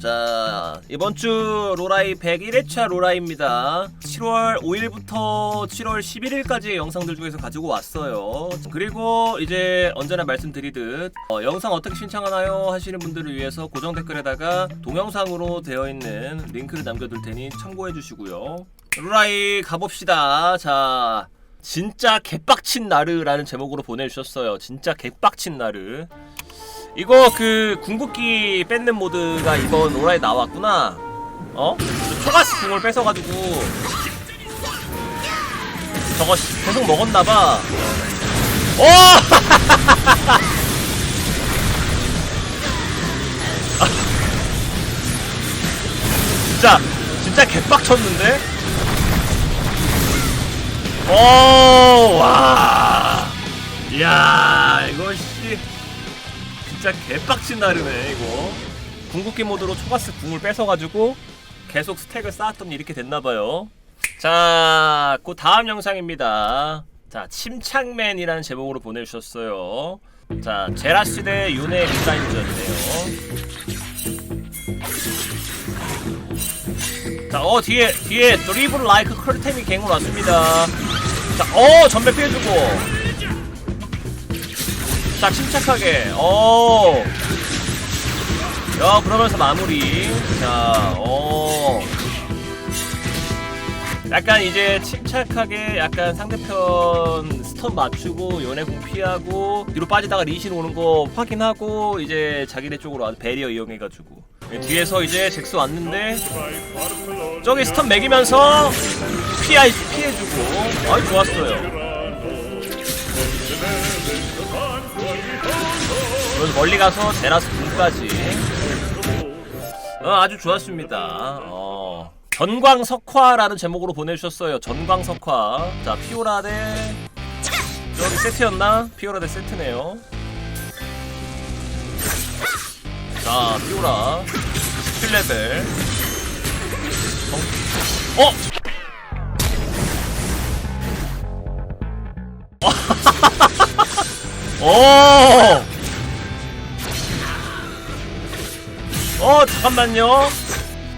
자 이번 주 로라이 101회차 로라이입니다. 7월 5일부터 7월 11일까지의 영상들 중에서 가지고 왔어요. 그리고 이제 언제나 말씀드리듯 어, 영상 어떻게 신청하나요? 하시는 분들을 위해서 고정 댓글에다가 동영상으로 되어 있는 링크를 남겨둘 테니 참고해 주시고요. 로라이 가봅시다. 자 진짜 개빡친 나르라는 제목으로 보내주셨어요 진짜 개빡친 나르 이거 그 궁극기 뺏는 모드가 이번 오라에 나왔구나. 어? 그 초가스 궁을 뺏어가지고 저거 씨, 계속 먹었나봐. 오! 진짜 진짜 개빡쳤는데? 오, 와. 이야, 이거 씨. 진짜 개빡친 나르네 이거. 궁극기 모드로 초가스 궁을 뺏어가지고 계속 스택을 쌓았더니 이렇게 됐나봐요. 자, 그 다음 영상입니다. 자, 침착맨이라는 제목으로 보내주셨어요. 자, 제라스 대 윤의 미사인전이네요. 자, 어, 뒤에, 뒤에 드리블 라이크 컬템이 갱으로 왔습니다 자, 어, 전멸 피해주고. 자 침착하게. 어. 야 그러면서 마무리. 자 어. 약간 이제 침착하게 약간 상대편 스턴 맞추고 연애공 피하고 뒤로 빠지다가 리신 오는 거 확인하고 이제 자기네 쪽으로 배리어 이용해가지고. 뒤에서 이제 잭스 왔는데 저기 스턴 매기면서 피하, 피해주고. 아이 좋았어요. 그래서 멀리 가서 제라스 궁까지. 어, 아주 좋았습니다. 어. 전광석화라는 제목으로 보내주셨어요. 전광석화. 자 피오라 대 저기 세트였나? 피오라 대 세트네요. 자 피오라. 17레벨. 어? 오! 어 잠깐만요.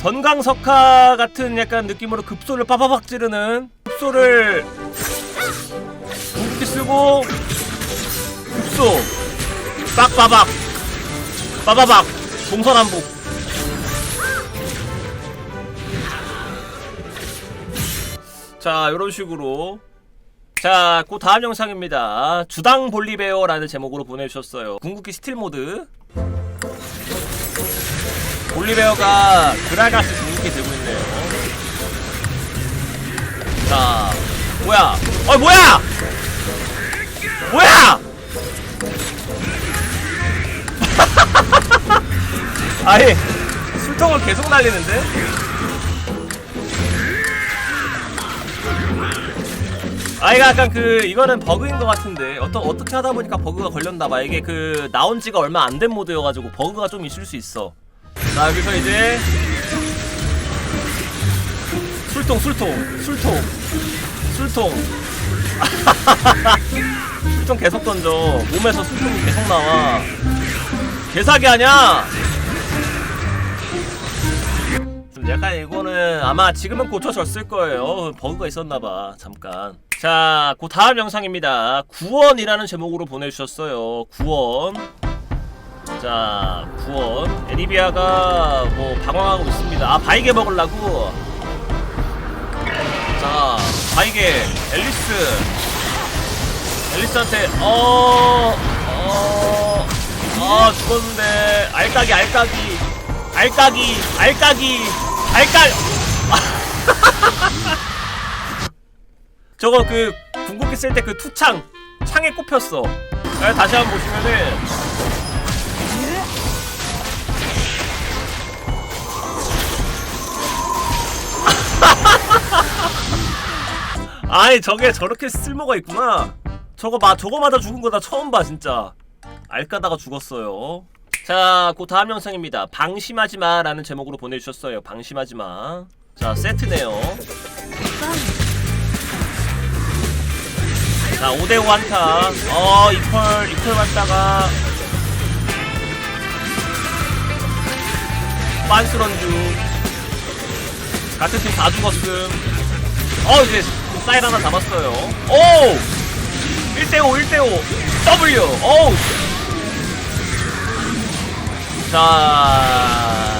전강석화 같은 약간 느낌으로 급소를 빠바박 찌르는 급소를 궁극기 쓰고 급소. 빡빠박. 빠바박. 동서남북 자 이런 식으로 자, 그 다음 영상입니다. 주당 볼리베어라는 제목으로 보내주셨어요. 궁극기 스틸 모드. 볼리베어가 그라가스 궁극기 들고 있네요. 자, 뭐야? 어, 뭐야? 뭐야? 아니, 술통을 계속 날리는데? 아이가 약간 그 이거는 버그인 것 같은데. 어떠, 어떻게 하다 보니까 버그가 걸렸나 봐. 이게 그 나온 지가 얼마 안 된 모드여가지고 버그가 좀 있을 수 있어. 자 여기서 이제 술통 술통 술통 술통. 술통 계속 던져. 몸에서 술통이 계속 나와. 개사기 아냐 좀 약간 이거는 아마 지금은 고쳐졌을 거예요. 버그가 있었나봐 잠깐 자, 그 다음 영상입니다. 구원이라는 제목으로 보내주셨어요. 구원. 자, 구원. 에리비아가 뭐 방황하고 있습니다. 아, 바이게 먹으려고. 자, 바이게, 앨리스. 앨리스한테, 어, 어, 아, 죽었는데. 알까기, 알까기. 알까기, 알까기, 알까기. 저거 그 궁극기 쓸 때 그 투창 창에 꼽혔어. 아, 다시 한번 보시면은 아니 저게 저렇게 쓸모가 있구나. 저거 봐 저거 맞아 죽은 거나 처음 봐 진짜. 알까다가 죽었어요. 자, 그 다음 영상입니다. 방심하지 마라는 제목으로 보내주셨어요. 방심하지 마. 자, 세트네요. 자 5대5 한타. 어 이퀄 이퀄 갔다가 빤스런주 같은 팀 다 죽었음. 어 이제 사일 하나 잡았어요. 오! 1대5 1대5 W. 오우 자,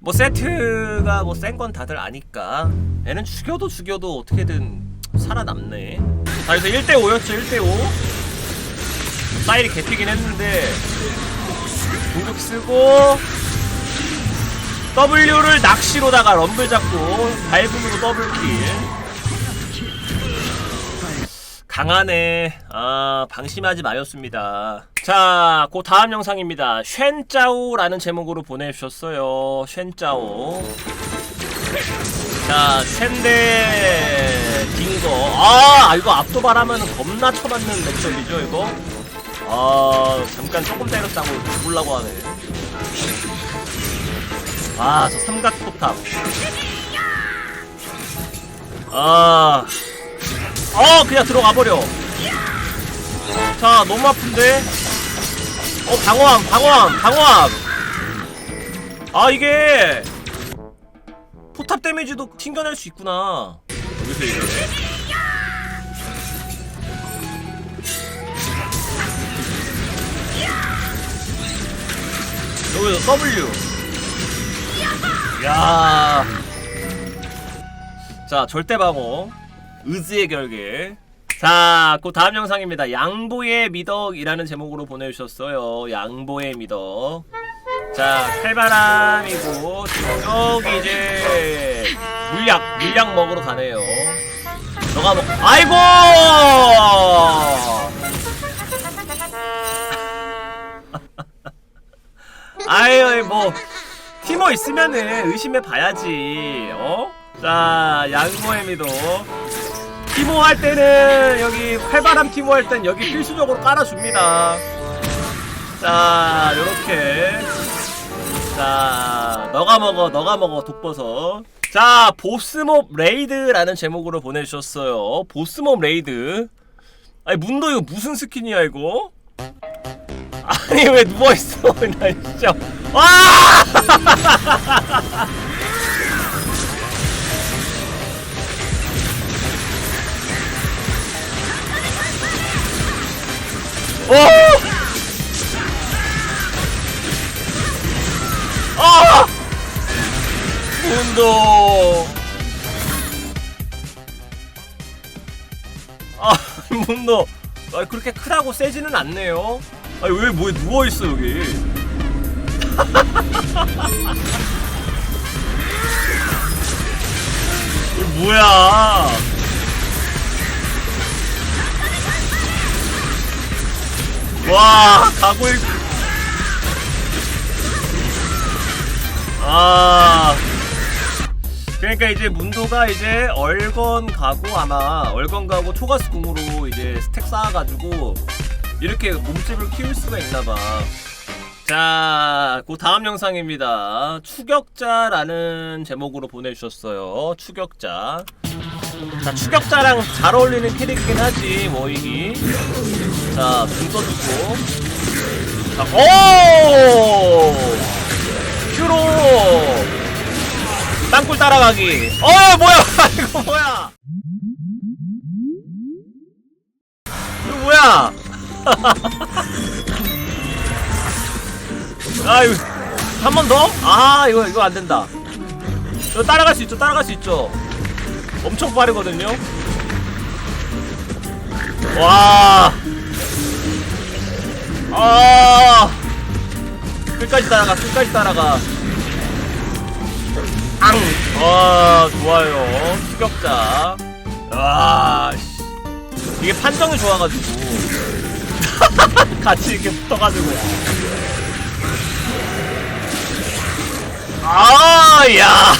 뭐 세트가 뭐 센 건 다들 아니까 얘는 죽여도 죽여도 어떻게든 살아남네. 자, 그래서 1대5였죠, 1대5. 사일이 개피긴 했는데 공격 쓰고 W를 낚시로다가 럼블 잡고 발분으로 더블킬. 강하네. 아, 방심하지 마였습니다. 자, 그 다음 영상입니다. 쉔짜오라는 제목으로 보내주셨어요. 쉔짜오. 자, 쉔데 딩거. 아, 이거 압도발 하면 겁나 쳐맞는 맥설이죠, 이거? 아, 잠깐 조금 때렸다고 죽으려고 하네. 아, 저 삼각 포탑. 아. 어 그냥 들어가 버려. 자 너무 아픈데? 어 방어함 방어함 방어함. 아 이게 포탑 데미지도 튕겨낼 수 있구나. 여기서 이게 여기서 W. 야. 자, 절대 방어. 의지의 결계. 자, 그 다음 영상입니다. 양보의 미덕이라는 제목으로 보내주셨어요. 양보의 미덕. 자, 칼바람이고, 저기 이제, 물약, 물약 먹으러 가네요. 너가 먹, 아이고! 아유, 뭐, 티모 있으면은 의심해 봐야지, 어? 자, 양보의 미덕. 티모 할 때는 여기 활바람 티모 할 땐 여기 필수적으로 깔아줍니다. 자, 요렇게. 자, 너가 먹어, 너가 먹어, 독버섯. 자, 보스몹 레이드라는 제목으로 보내주셨어요. 보스몹 레이드. 아니, 문도 이거 무슨 스킨이야, 이거? 아니, 왜 누워있어? 나 진짜. 와! 오! 아! 문도. 아, 문도. 아, 그렇게 크다고 세지는 않네요. 아니, 왜, 뭐에 누워있어, 여기. 뭐야. 와 가고 있... 아 그러니까 이제 문도가 이제 얼건 가고 아마 얼건 가고 초가스 궁으로 이제 스택 쌓아가지고 이렇게 몸집을 키울 수가 있나봐 자, 그 다음 영상입니다. 추격자라는 제목으로 보내주셨어요. 추격자. 자, 추격자랑 잘 어울리는 캐릭이긴 하지, 워익이. 자, 등 써주고. 자, 오! 큐로! 땅굴 따라가기. 어, 뭐야! 이거 뭐야! 이거 뭐야! 아, 이거. 한 번 더? 아, 이거, 이거 안 된다. 이거 따라갈 수 있죠, 따라갈 수 있죠. 엄청 빠르거든요. 와. 아. 끝까지 따라가, 끝까지 따라가. 앙. 와, 좋아요. 추격자. 와, 씨. 이게 판정이 좋아가지고. 같이 이렇게 붙어가지고. 아, 야.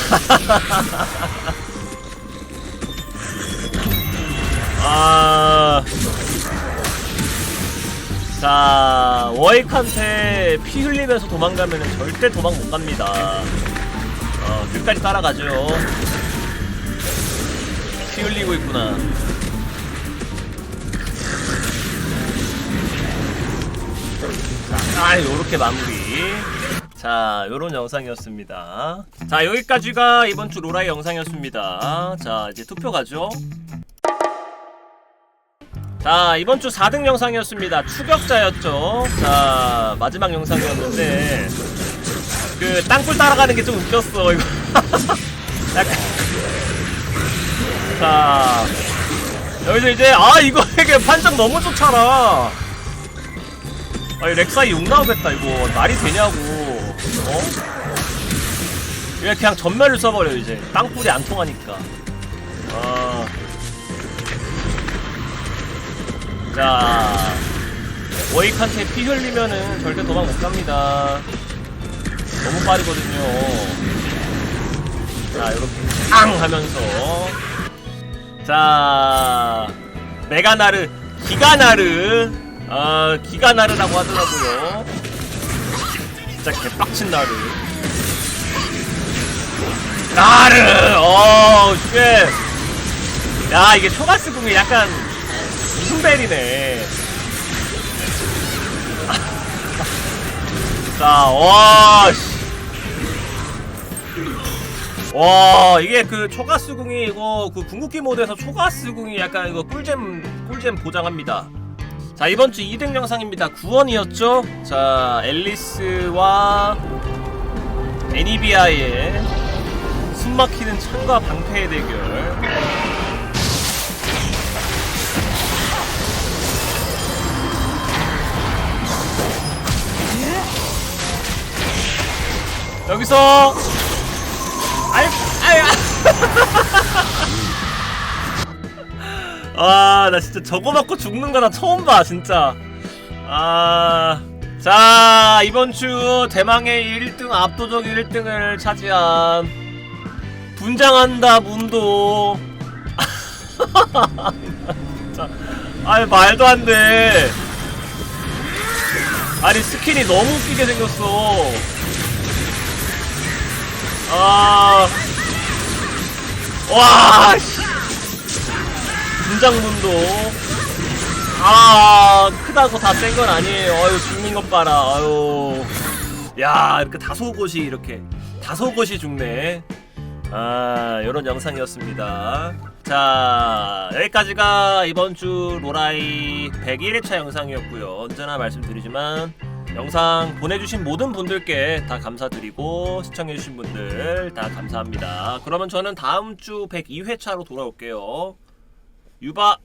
아. 자, 워익한테 피 흘리면서 도망가면은 절대 도망 못 갑니다. 어, 끝까지 따라가죠. 피 흘리고 있구나. 자, 아, 요렇게 마무리. 자, 요런 영상이었습니다. 자, 여기까지가 이번 주 로라의 영상이었습니다. 자, 이제 투표 가죠. 자, 이번 주 4등 영상이었습니다. 추격자였죠. 자, 마지막 영상이었는데, 그, 땅굴 따라가는 게 좀 웃겼어, 이거. 약간. 자, 여기서 이제, 아, 이거 이게 판정 너무 좋잖아. 아니, 렉사이 욕 나오겠다, 이거. 말이 되냐고. 어? 그냥 전멸을 써버려, 이제. 땅굴이 안 통하니까. 자, 워익한테 피 흘리면은 절대 도망 못 갑니다. 너무 빠르거든요. 자, 이렇게 앙 하면서 자, 메가 나르, 기가 나르, 아, 기가 나르라고 하더라고요. 진짜 개빡친 나르. 나르, 어, 쉣. 야, 이게 초가스 궁이 약간 이승벨이네. 자, 와, 씨. 와, 이게 그 초가스궁이 이거 그 궁극기 모드에서 초가스궁이 약간 이거 꿀잼 꿀잼 보장합니다. 자, 이번 주 2등 영상입니다. 9원이었죠? 자, 앨리스와 애니비아의 숨막히는 창과 방패의 대결. 여기서. 아이 아이 아나 진짜 저거 맞고 죽는 거 나 처음 봐 진짜. 아 자 이번 주 대망의 1등 압도적 1등을 차지한 분장한다 문도. 진짜 아니 말도 안 돼. 아니 스킨이 너무 웃기게 생겼어 아, 와, 씨. 분장문도. 아, 크다고 다 센 건 아니에요. 아유, 죽는 것 봐라. 아유. 야, 이렇게 다소 곳이 이렇게. 다소 곳이 죽네. 아, 요런 영상이었습니다. 자, 여기까지가 이번 주 로라이 101회차 영상이었고요. 언제나 말씀드리지만 영상 보내주신 모든 분들께 다 감사드리고 시청해주신 분들 다 감사합니다. 그러면 저는 다음 주 102회차로 돌아올게요. 유바!